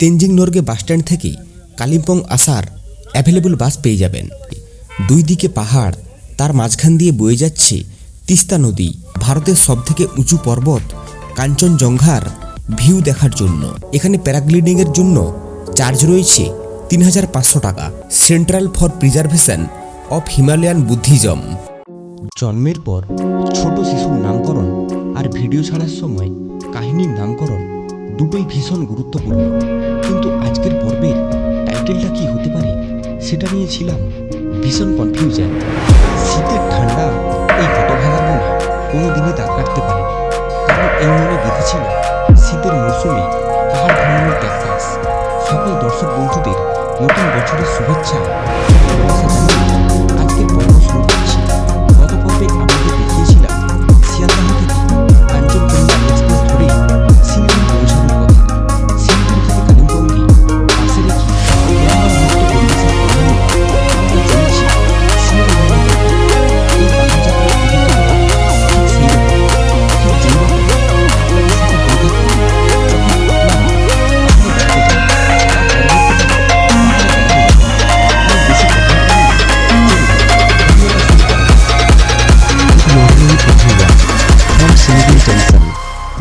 Tenzing Norgay bus stand থেকে কালিম্পং আসার available বাস পেয়ে যাবেন। দুই দিকে পাহাড়, তার মাঝখান দিয়ে বয়ে যাচ্ছে তিস্তা নদী, ভারতের সবথেকে উঁচু পর্বত কাঞ্চনজঙ্ঘার ভিউ দেখার জন্য। এখানে প্যারাগ্লাইডিংয়ের জন্য চার্জ রয়েছে তিন হাজার পাঁচশো টাকা। Central for preservation of Himalayan Buddhism. জন্মের পর ছোট শিশুর নামকরণ আর ভিডিও ছাড়ার সময় কাহিনীর নামকরণ দুটোই ভীষণ গুরুত্বপূর্ণ। কিন্তু আজকের পর্বের টাইটেলটা কি হতে পারে, সেটা নিয়ে ছিলাম ভীষণ কনফিউশন শীতের ঠান্ডা এই হতভাগার মনে কোনো দিনই দাগ কাটতে পারে কারণ এই মনে গেঁথেছিল শীতের মৌসুমে পাহাড় ভ্রমণের ক্যাকটাস সকল দর্শক বন্ধুদের নতুন বছরের শুভেচ্ছা।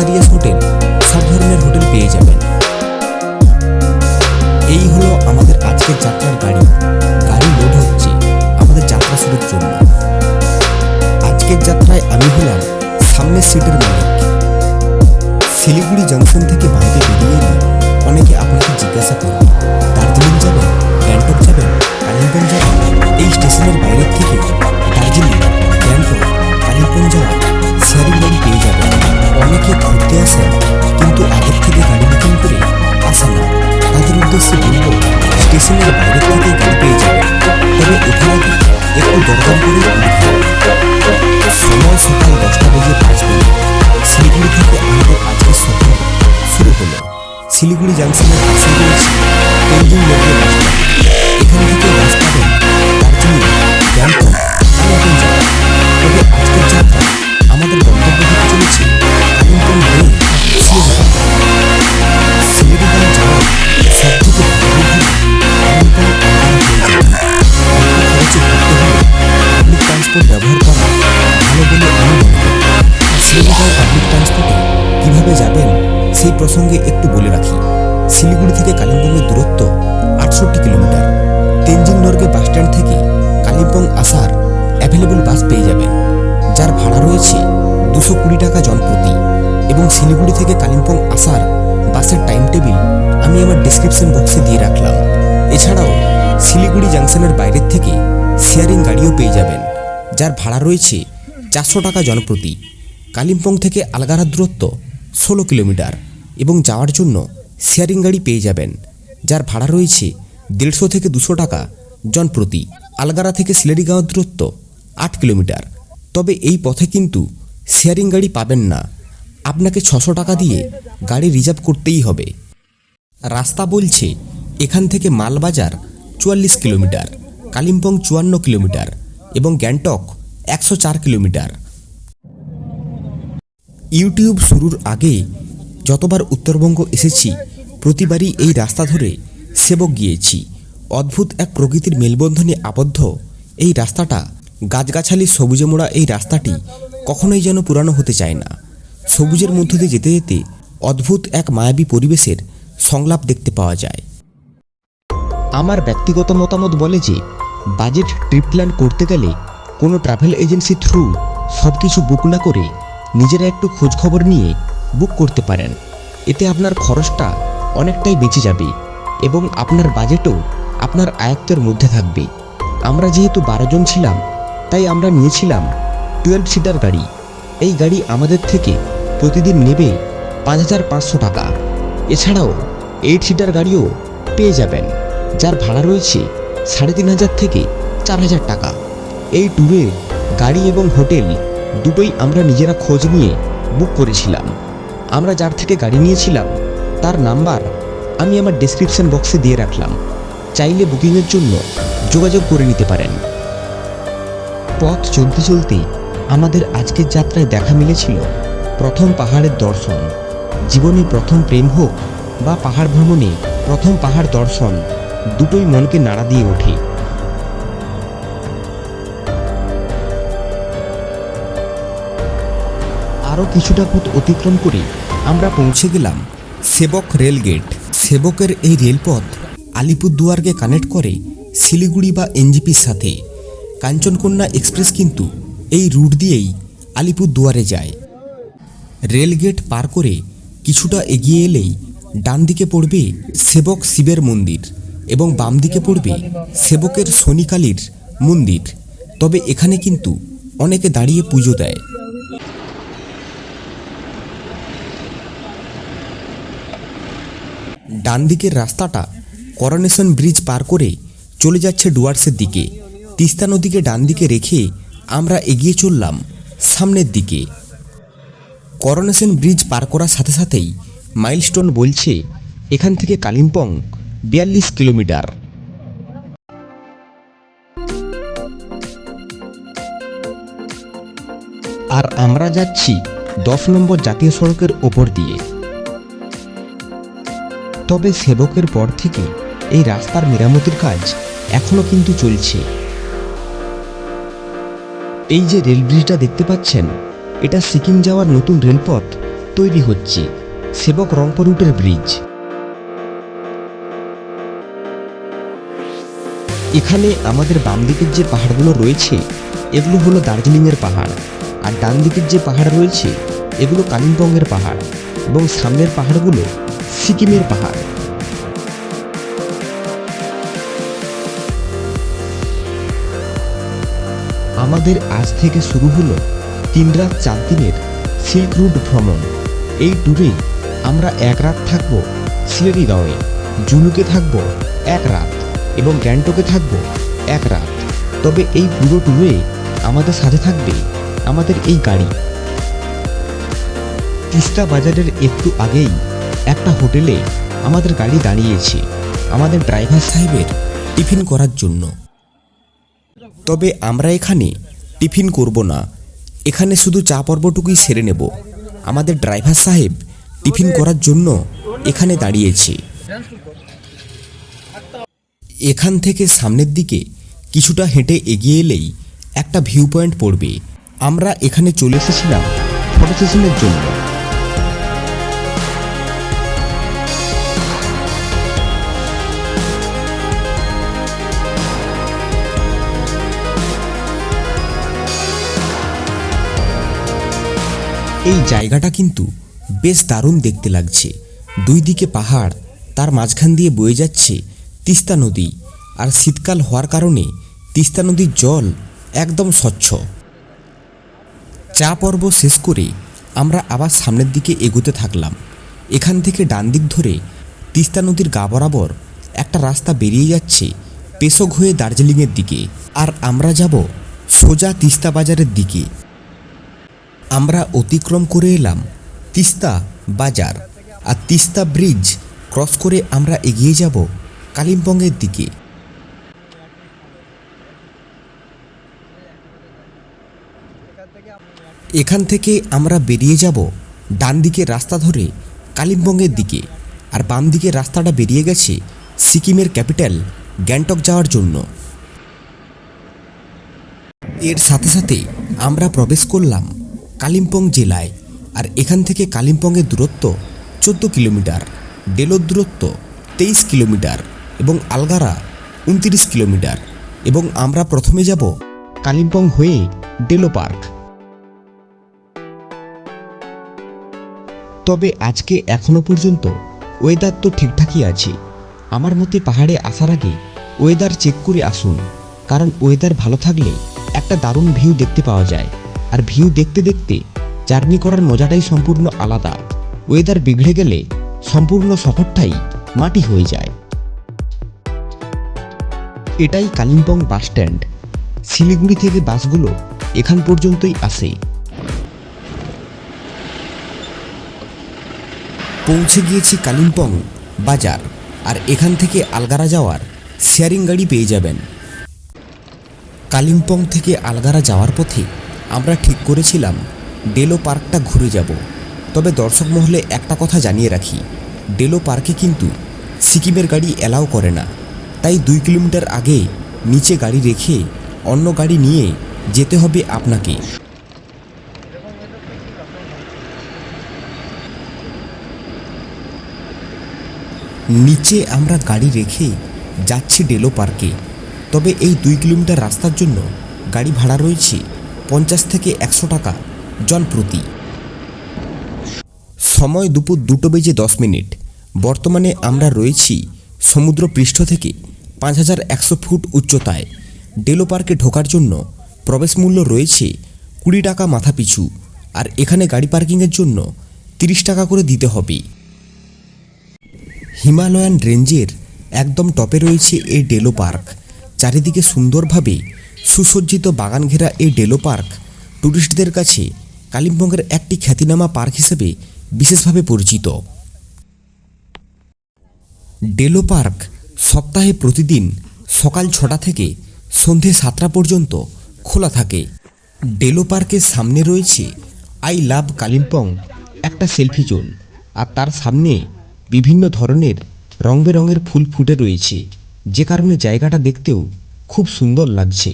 লাক্সারিয়াস হোটেল সব ধরনের হোটেল পেয়ে যাবেন। এই হলো আমাদের আজকের যাত্রার গাড়ি। গাড়ি লোড হচ্ছে আমাদের যাত্রা শুরুর জন্য। আজকের যাত্রায় আমি হলাম সামনের সিটের মালিক। শিলিগুড়ি জংশন থেকে স্টেশনের বাইরে থেকে পেয়ে যাবেন তবে এখানে একটু দরকার করে সময় সকাল দশটা বেজে পাঁচ শিলিগুড়ি থেকে আমাদের আজকের সফর শুরু হলো। শিলিগুড়ি জাংশনের পাশে রেলওয়ে সেই প্রসঙ্গে একটু বলে রাখি। শিলিগুড়ি থেকে কালিম্পংয়ের দূরত্ব আটষট্টি কিলোমিটার। তেনজিং নর্গে বাসস্ট্যান্ড থেকে কালিম্পং আসার অ্যাভেলেবল বাস পেয়ে যাবেন। যার ভাড়া রয়েছে দুশো কুড়ি টাকা জনপ্রতি। এবং শিলিগুড়ি থেকে কালিম্পং আসার বাসের টাইম টেবিল আমি আমার ডিসক্রিপশন বক্সে দিয়ে রাখলাম। এছাড়াও শিলিগুড়ি জাংশনের বাইরের থেকে শেয়ারিং গাড়িও পেয়ে যাবেন। যার ভাড়া রয়েছে চারশো টাকা জনপ্রতি। কালিম্পং থেকে আলগারার দূরত্ব ষোলো কিলোমিটার। এবং যাওয়ার জন্য শেয়ারিং গাড়ি পেয়ে যাবেন, যার ভাড়া রয়েছে দেড়শো থেকে দুশো টাকা জনপ্রতি আলগারা থেকে সিলেরিগাঁও দূরত্ব আট কিলোমিটার। তবে এই পথে কিন্তু শেয়ারিং গাড়ি পাবেন না। আপনাকে ছশো টাকা দিয়ে গাড়ি রিজার্ভ করতেই হবে। রাস্তা বলছে এখান থেকে মালবাজার চুয়াল্লিশ কিলোমিটার, কালিম্পং চুয়ান্ন কিলোমিটার এবং গ্যাংটক একশো চার কিলোমিটার। ইউটিউব শুরুর আগে যতবার উত্তরবঙ্গ এসেছি, প্রতিবারই এই রাস্তা ধরে সেবক গিয়েছি। অদ্ভুত এক প্রকৃতির মেলবন্ধনে আবদ্ধ এই রাস্তাটা। গাছগাছালি সবুজে মোড়া এই রাস্তাটি কখনোই যেন পুরানো হতে চায় না। সবুজের মধ্য দিয়ে যেতে যেতে অদ্ভুত এক মায়াবী পরিবেশের সংলাপ দেখতে পাওয়া যায়। আমার ব্যক্তিগত মতামত বলে যে, বাজেট ট্রিপ প্ল্যান করতে গেলে কোনো ট্রাভেল এজেন্সি থ্রু সব কিছু বুক না করে নিজেরা একটু খোঁজ খবর নিয়ে বুক করতে পারেন। এতে আপনার খরচটা অনেকটাই বেঁচে যাবে এবং আপনার বাজেটও আপনার আয়ত্তের মধ্যে থাকবে। আমরা যেহেতু বারো জন ছিলাম, তাই আমরা নিয়েছিলাম টুয়েলভ সিটার গাড়ি। এই গাড়ি আমাদের থেকে প্রতিদিন নেবে পাঁচ হাজার পাঁচশো টাকা। এছাড়াও এইট সিটার গাড়িও পেয়ে যাবেন, যার ভাড়া রয়েছে সাড়ে তিন হাজার থেকে চার হাজার টাকা। এই ট্যুরে গাড়ি এবং হোটেল দুটোই আমরা নিজেরা খোঁজ নিয়ে বুক করেছিলাম। আমরা যার থেকে গাড়ি নিয়েছিলাম, তার নাম্বার আমি আমার ডেসক্রিপশন বক্সে দিয়ে রাখলাম। চাইলে বুকিংয়ের জন্য যোগাযোগ করে নিতে পারেন। পথ চলতে চলতে আমাদের আজকের যাত্রায় দেখা মিলেছিল প্রথম পাহাড়ের দর্শন। জীবনে প্রথম প্রেম হোক বা পাহাড় ভ্রমণে প্রথম পাহাড় দর্শন, দুটোই মনকে নাড়া দিয়ে ওঠে। আরও কিছুটা পথ অতিক্রম করে আমরা পৌঁছে গেলাম সেবক রেলগেট সেবকের এই রেলপথ আলিপুরদুয়ারকে কানেক্ট করে শিলিগুড়ি বা এনজিপির সাথে। কাঞ্চনকন্যা এক্সপ্রেস কিন্তু এই রুট দিয়েই আলিপুরদুয়ারে যায়। রেলগেট পার করে কিছুটা এগিয়ে এলেই ডান দিকে পড়বে সেবক শিবের মন্দির এবং বাম দিকে পড়বে সেবকের শনিকালীর মন্দির। তবে এখানে কিন্তু অনেকে দাঁড়িয়ে পুজো দেয়। ডান দিকের রাস্তাটা করোনেশন ব্রিজ পার করে চলে যাচ্ছে ডুয়ার্সের দিকে। তিস্তা নদীকে ডান দিকে রেখে আমরা এগিয়ে চললাম সামনের দিকে। করোনেশন ব্রিজ পার করার সাথে সাথেই মাইলস্টোন বলছে, এখান থেকে কালিম্পং বিয়াল্লিশ কিলোমিটার। আর আমরা যাচ্ছি দশ নম্বর জাতীয় সড়কের ওপর দিয়ে। তবে সেবকের পর থেকে এই রাস্তার মেরামতির কাজ এখনও কিন্তু চলছে। এই যে রেল ব্রিজটা দেখতে পাচ্ছেন, এটা সিকিম যাওয়ার নতুন রেলপথ তৈরি হচ্ছে, সেবক রংপুর রুটের ব্রিজ। এখানে আমাদের বাম দিকের যে পাহাড়গুলো রয়েছে, এগুলো হলো দার্জিলিংয়ের পাহাড়, আর ডান দিকের যে পাহাড় রয়েছে, এগুলো কালিম্পংয়ের পাহাড়, এবং সামনের পাহাড়গুলো সিকিমের পাহাড়। আমাদের আজ থেকে শুরু হলো তিন রাত চার দিনের সিল্ক রুট ভ্রমণ। এই ট্যুরে আমরা এক রাত থাকব সিলেরিগাঁওয়ে জুলুকে থাকব এক রাত এবং গ্যাংটকে থাকব এক রাত। তবে এই পুরো ট্যুরে আমাদের সাথে থাকবে আমাদের এই গাড়ি। তিস্তা বাজারের একটু আগেই একটা হোটেলে আমাদের গাড়ি দাঁড়িয়েছে, আমাদের ড্রাইভার সাহেবের টিফিন করার জন্য। তবে আমরা এখানে টিফিন করব না। এখানে শুধু চা পর্বটুকুই সেরে নেব। আমাদের ড্রাইভার সাহেব টিফিন করার জন্য এখানে দাঁড়িয়েছে। এখান থেকে সামনের দিকে কিছুটা হেঁটে এগিয়ে এলেই একটা ভিউ পয়েন্ট পড়বে। আমরা এখানে চলে এসেছিলাম ফটো সেশনের জন্য। এই জায়গাটা কিন্তু বেশ দারুণ দেখতে লাগছে। দুই দিকে পাহাড়, তার মাঝখান দিয়ে বয়ে যাচ্ছে তিস্তা নদী আর শীতকাল হওয়ার কারণে তিস্তা নদীর জল একদম স্বচ্ছ। চা পর্ব শেষ করে আমরা আবার সামনের দিকে এগোতে থাকলাম। এখান থেকে ডান দিক ধরে তিস্তা নদীর গা বরাবর একটা রাস্তা বেরিয়ে যাচ্ছে পেশক হয়ে দার্জিলিংয়ের দিকে। আর আমরা যাব সোজা তিস্তা বাজারের দিকে। আমরা অতিক্রম করে এলাম। তিস্তা বাজার আর তিস্তা ব্রিজ ক্রস করে আমরা এগিয়ে যাব কালিম্পংয়ের দিকে। এখান থেকে আমরা বেরিয়ে যাব ডান দিকের রাস্তা ধরে কালিম্পংয়ের দিকে আর বাম দিকের রাস্তাটা বেরিয়ে গেছে সিকিমের ক্যাপিটাল গ্যাংটক যাওয়ার জন্য। এর সাথে সাথে আমরা প্রবেশ করলাম কালিম্পং জেলায়। আর এখান থেকে কালিম্পংয়ের দূরত্ব চোদ্দ কিলোমিটার, ডেলোর দূরত্ব তেইশ কিলোমিটার এবং আলগারা উনত্রিশ কিলোমিটার। এবং আমরা প্রথমে যাব কালিম্পং হয়ে ডেলো পার্ক। তবে আজকে এখনও পর্যন্ত ওয়েদার তো ঠিকঠাকই আছে। আমার মতে পাহাড়ে আসার আগে ওয়েদার চেক করে আসুন। কারণ ওয়েদার ভালো থাকলে একটা দারুণ ভিউ দেখতে পাওয়া যায়। আর ভিউ দেখতে দেখতে জার্নি করার মজাটাই সম্পূর্ণ আলাদা। ওয়েদার বিগড়ে গেলে সম্পূর্ণ সফরটাই মাটি হয়ে যায়। এটাই কালিম্পং বাস স্ট্যান্ড। শিলিগুড়ি থেকে বাসগুলো এখান পর্যন্তই আসে পৌঁছে গিয়েছি কালিম্পং বাজার, আর এখান থেকে আলগারা যাওয়ার শেয়ারিং গাড়ি পেয়ে যাবেন। কালিম্পং থেকে আলগারা যাওয়ার পথে আমরা ঠিক করেছিলাম, ডেলো পার্কটা ঘুরে যাব। তবে দর্শক মহলে একটা কথা জানিয়ে রাখি, ডেলো পার্কে কিন্তু সিকিমের গাড়ি অ্যালাউ করে না। তাই দুই কিলোমিটার আগে নিচে গাড়ি রেখে অন্য গাড়ি নিয়ে যেতে হবে আপনাকে। নিচে আমরা গাড়ি রেখে যাচ্ছি ডেলো পার্কে। তবে এই দুই কিলোমিটার রাস্তার জন্য গাড়ি ভাড়া রয়েছে। পঞ্চাশ থেকে একশো টাকা জন প্রতি। সময় দুপুর দুটো বেজে দশ মিনিট। বর্তমানে আমরা রয়েছি সমুদ্র পৃষ্ঠ থেকে পাঁচ হাজার একশো ফুট উচ্চতায়। ডেলো পার্কে ঢোকার জন্য প্রবেশ মূল্য রয়েছে কুড়ি টাকা মাথা পিছু আর এখানে গাড়ি পার্কিংয়ের জন্য তিরিশ টাকা করে দিতে হবে। হিমালয়ান রেঞ্জের একদম টপে রয়েছে এই ডেলো পার্ক। চারিদিকে সুন্দরভাবে সুসজ্জিত বাগান ঘেরা এই ডেলো পার্ক ট্যুরিস্টদের কাছে কালিম্পংয়ের একটি খ্যাতিনামা পার্ক হিসেবে বিশেষভাবে পরিচিত। ডেলো পার্ক সপ্তাহে প্রতিদিন সকাল ছটা থেকে সন্ধে সাতটা পর্যন্ত খোলা থাকে। ডেলো পার্কের সামনে রয়েছে আই লাভ কালিম্পং, একটা সেলফি জোন, আর তার সামনে বিভিন্ন ধরনের রং বেরঙের ফুল ফুটে রয়েছে। যে কারণে জায়গাটা দেখতেও খুব সুন্দর লাগছে।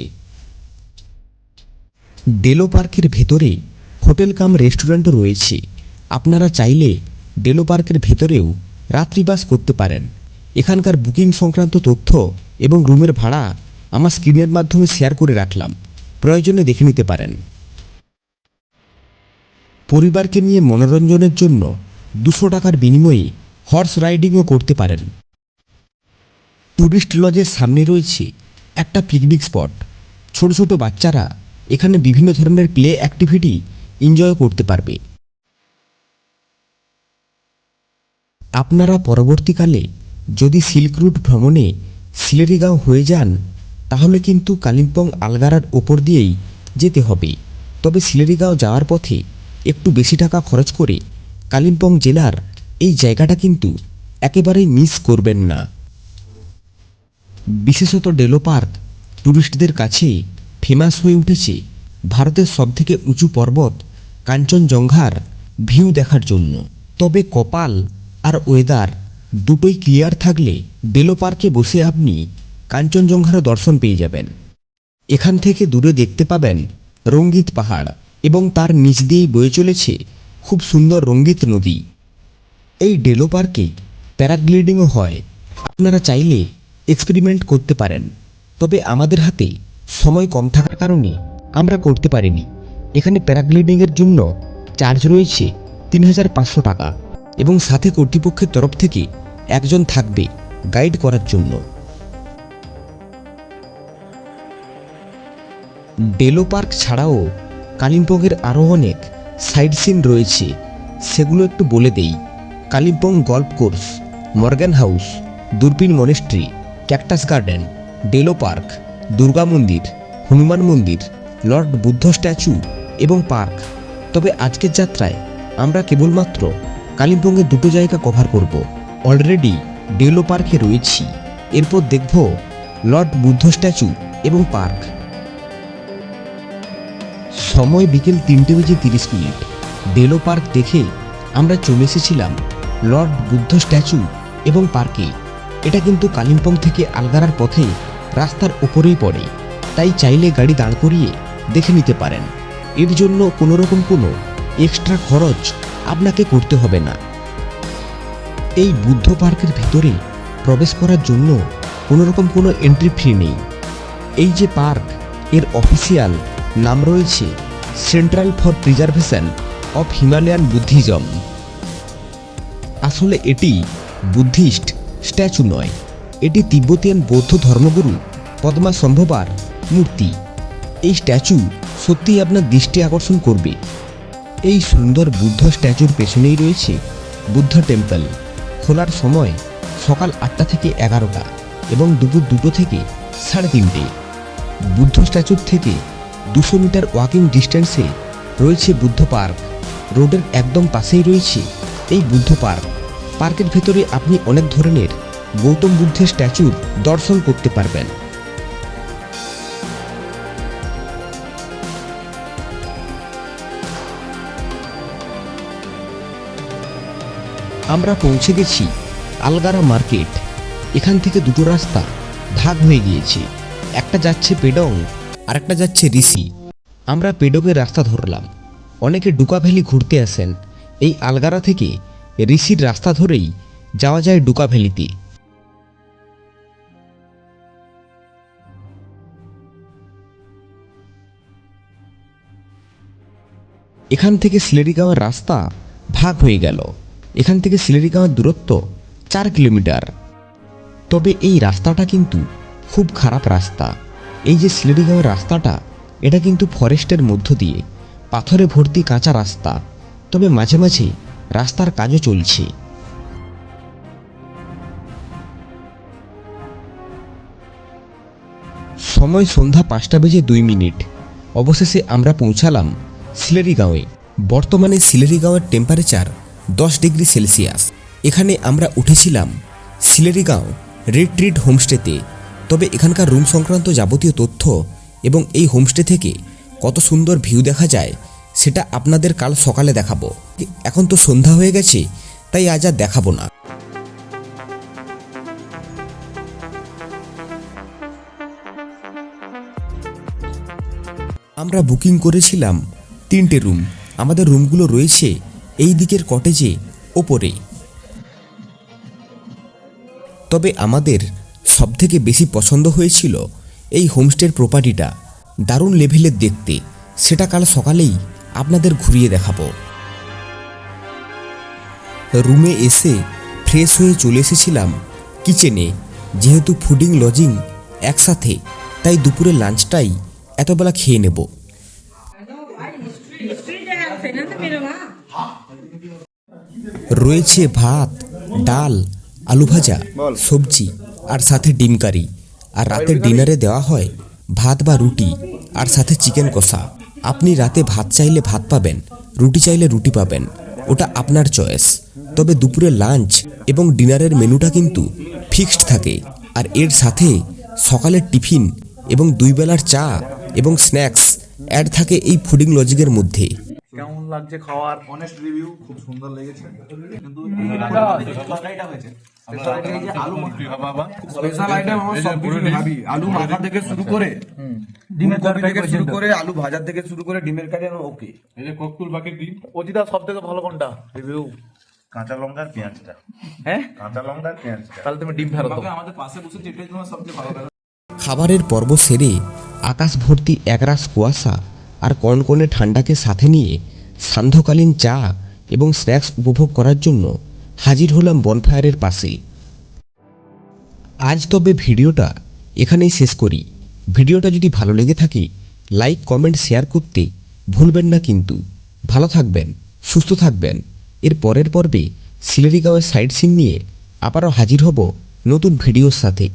ডেলো পার্কের ভেতরে হোটেল কাম রেস্টুরেন্টও রয়েছে। আপনারা চাইলে ডেলো পার্কের ভেতরেও রাত্রিবাস করতে পারেন। এখানকার বুকিং সংক্রান্ত তথ্য এবং রুমের ভাড়া আমার স্ক্রিনের মাধ্যমে শেয়ার করে রাখলাম। প্রয়োজনে দেখে নিতে পারেন। পরিবারকে নিয়ে মনোরঞ্জনের জন্য দুশো টাকার বিনিময়ে হর্স রাইডিংও করতে পারেন। ট্যুরিস্ট লজের সামনে রয়েছে একটা পিকনিক স্পট ছোট ছোট বাচ্চারা এখানে বিভিন্ন ধরনের প্লে অ্যাক্টিভিটি এনজয় করতে পারবে। আপনারা পরবর্তীকালে যদি সিল্ক রুট ভ্রমণে সিলেরিগাঁও হয়ে যান, তাহলে কিন্তু কালিম্পং আলগারার ওপর দিয়েই যেতে হবে। তবে সিলেরিগাঁও যাওয়ার পথে একটু বেশি টাকা খরচ করে কালিম্পং জেলার এই জায়গাটা কিন্তু একেবারেই মিস করবেন না। বিশেষত ডেলো পার্ক ট্যুরিস্টদের কাছে ফেমাস হয়ে উঠেছে ভারতের সবথেকে উঁচু পর্বত কাঞ্চনজঙ্ঘার ভিউ দেখার জন্য। তবে কপাল আর ওয়েদার দুটোই ক্লিয়ার থাকলে ডেলো পার্কে বসে আপনি কাঞ্চনজঙ্ঘার দর্শন পেয়ে যাবেন। এখান থেকে দূরে দেখতে পাবেন রঙ্গিত পাহাড় এবং তার নিচ দিয়েই বয়ে চলেছে খুব সুন্দর রঙ্গিত নদী। এই ডেলো পার্কে প্যারাগ্লাইডিংও হয়। আপনারা চাইলে এক্সপেরিমেন্ট করতে পারেন। তবে আমাদের হাতে সময় কম থাকার কারণে আমরা করতে পারিনি। এখানে প্যারাগ্লাইডিংয়ের জন্য চার্জ রয়েছে তিন হাজার পাঁচশো টাকা এবং সাথে কর্তৃপক্ষের তরফ থেকে একজন থাকবে গাইড করার জন্য। ডেলো পার্ক ছাড়াও কালিম্পংয়ের আরও অনেক সাইড সিন রয়েছে, সেগুলো একটু বলে দেই। Kalimpong golf course Morgan house Durpin monastery cactus garden, Deolo park, Durga মন্দির, হনুমান মন্দির, লর্ড বুদ্ধ স্ট্যাচু এবং পার্ক। তবে আজকের যাত্রায় আমরা কেবলমাত্র কালিম্পংয়ের দুটো জায়গা কভার করব। অলরেডি ডেলো পার্কে রয়েছি। এরপর দেখব লর্ড বুদ্ধ স্ট্যাচু এবং পার্ক। সময় বিকেল তিনটে বেজে তিরিশ মিনিট। ডেলো পার্ক দেখে আমরা চলে এসেছিলাম লর্ড বুদ্ধ স্ট্যাচু এবং পার্কে। এটা কিন্তু কালিম্পং থেকে আলগারার পথে রাস্তার উপরেই পড়ে। তাই চাইলে গাড়ি দাঁড় করিয়ে দেখে নিতে পারেন। এর জন্য কোনো রকম কোনো এক্সট্রা খরচ আপনাকে করতে হবে না। এই বুদ্ধ পার্কের ভিতরে প্রবেশ করার জন্য কোনো রকম কোনো এন্ট্রি ফি নেই। এই যে পার্ক, এর অফিসিয়াল নাম রয়েছে central for preservation of Himalayan Buddhism আসলে এটি বুদ্ধিস্ট স্ট্যাচু নয়। এটি তিব্বতিয়ান বৌদ্ধ ধর্মগুরু পদ্মা সম্ভবার মূর্তি। এই স্ট্যাচু সত্যিই আপনার দৃষ্টি আকর্ষণ করবে। এই সুন্দর বুদ্ধ স্ট্যাচুর পেছনেই রয়েছে বুদ্ধ টেম্পল। খোলার সময় সকাল আটটা থেকে এগারোটা এবং দুপুর দুটো থেকে সাড়ে তিনটে। বুদ্ধ স্ট্যাচুর থেকে দুশো মিটার ওয়াকিং ডিস্টেন্সে রয়েছে বুদ্ধ পার্ক। রোডের একদম পাশেই রয়েছে এই বুদ্ধ পার্ক। পার্কের ভেতরে আপনি অনেক ধরনের গৌতম বুদ্ধের স্ট্যাচুর দর্শন করতে পারবেন। আমরা পৌঁছে গেছি আলগারা মার্কেট। এখান থেকে দুটো রাস্তা ভাগ হয়ে গিয়েছে। একটা যাচ্ছে পেডং আর একটা যাচ্ছে ঋষি আমরা পেডংয়ের রাস্তা ধরলাম। অনেকে ডুকা ভ্যালি ঘুরতে আসেন। এই আলগারা থেকে ঋষির রাস্তা ধরেই যাওয়া যায় ডুকা ভ্যালিতে এখান থেকে সিলেরিগাঁওয়ের রাস্তা ভাগ হয়ে গেল। এখান থেকে সিলেরিগাঁওয়ের দূরত্ব চার কিলোমিটার। তবে এই রাস্তাটা কিন্তু খুব খারাপ রাস্তা। এই যে সিলেরিগাঁওয়ের রাস্তাটা, এটা কিন্তু ফরেস্টের মধ্য দিয়ে, পাথরে ভর্তি কাঁচা রাস্তা। তবে মাঝে মাঝে রাস্তার কাজও চলছে। সময় সন্ধ্যা পাঁচটা বেজে দুই মিনিট। অবশেষে আমরা পৌঁছালাম সিলেরিগাঁওয়ে। বর্তমানে সিলেরিগাঁওয়ের টেম্পারেচার দশ ডিগ্রি সেলসিয়াস। এখানে আমরা উঠেছিলাম সিলেরিগাঁও রিট্রিট হোমস্টেতে তবে এখানকার রুম সংক্রান্ত যাবতীয় তথ্য এবং এই হোমস্টে থেকে কত সুন্দর ভিউ দেখা যায় সেটা আপনাদের কাল সকালে দেখাবো। এখন তো সন্ধ্যা হয়ে গেছে, তাই আজ আর দেখাবো না। আমরা বুকিং করেছিলাম তিনটে রুম। আমাদের রুমগুলো রয়েছে এই দিকের কটেজে ওপরে। তবে আমাদের সবথেকে বেশি পছন্দ হয়েছিল এই হোমস্টের প্রপার্টিটা। দারুণ লেভেলের দেখতে। সেটা কাল সকালেই আপনাদের ঘুরিয়ে দেখাবো। রুমে এসে ফ্রেশ হয়ে চলে এসেছিলাম কিচেনে। যেহেতু ফুডিং লজিং একসাথে তাই দুপুরে লাঞ্চটাই এতবেলা খেয়ে নেব। রয়েছে ভাত ডাল আলু ভাজা সবজি আর সাথে ডিম কারি। আর রাতের ডিনারে দেওয়া হয় ভাত বা রুটি আর সাথে চিকেন কষা। আপনি রাতে ভাত চাইলে ভাত পাবেন, রুটি চাইলে রুটি পাবেন। ওটা আপনার চয়েস। তবে দুপুরে লাঞ্চ এবং ডিনারের মেনুটা কিন্তু ফিক্সড থাকে। আর এর সাথে সকালের টিফিন এবং দুই বেলার চা এবং স্ন্যাক্স অ্যাড থাকে এই ফুডিং লজিকের মধ্যে। কেমন লাগছে খাওয়ার? অনেস্ট রিভিউ খুব সুন্দর লেগেছে। কিন্তু হয়েছে। স্পেশাল আইটেম এই যে আলু স্পেশাল আইটেম আমার সব ভাবি আলু মাখা থেকে শুরু করে ডিমের কপি থেকে শুরু করে আলু ভাজা থেকে শুরু করে ডিমের কারি আমার ওকে। এই যে ককতুল বাকি ডিম। অজিদা সব থেকে ভালো কোনটা? রিভিউ কাঁচা লঙ্কার পেঁয়াজটা। হ্যাঁ? কাঁচা লঙ্কার পেঁয়াজটা। তাহলে তুমি ডিম ফেরত আমাদের পাশে বসে যেটাই তোমার সবচেয়ে ভালো। খাবারের পর্ব সেরে আকাশ ভর্তি একরাশ কুয়াশা আর কনকনে ঠান্ডাকে সাথে নিয়ে সান্ধ্যকালীন চা এবং স্ন্যাক্স উপভোগ করার জন্য হাজির হলাম বনফায়ারের পাশে। আজ তবে ভিডিওটা এখানেই শেষ করি। ভিডিওটা যদি ভালো লেগে থাকে, লাইক, কমেন্ট, শেয়ার করতে ভুলবেন না কিন্তু। ভালো থাকবেন, সুস্থ থাকবেন। এর পরের পর্বে সিলেরিগাঁওয়ের সাইট সিন নিয়ে আবারও হাজির হব নতুন ভিডিওর সাথে।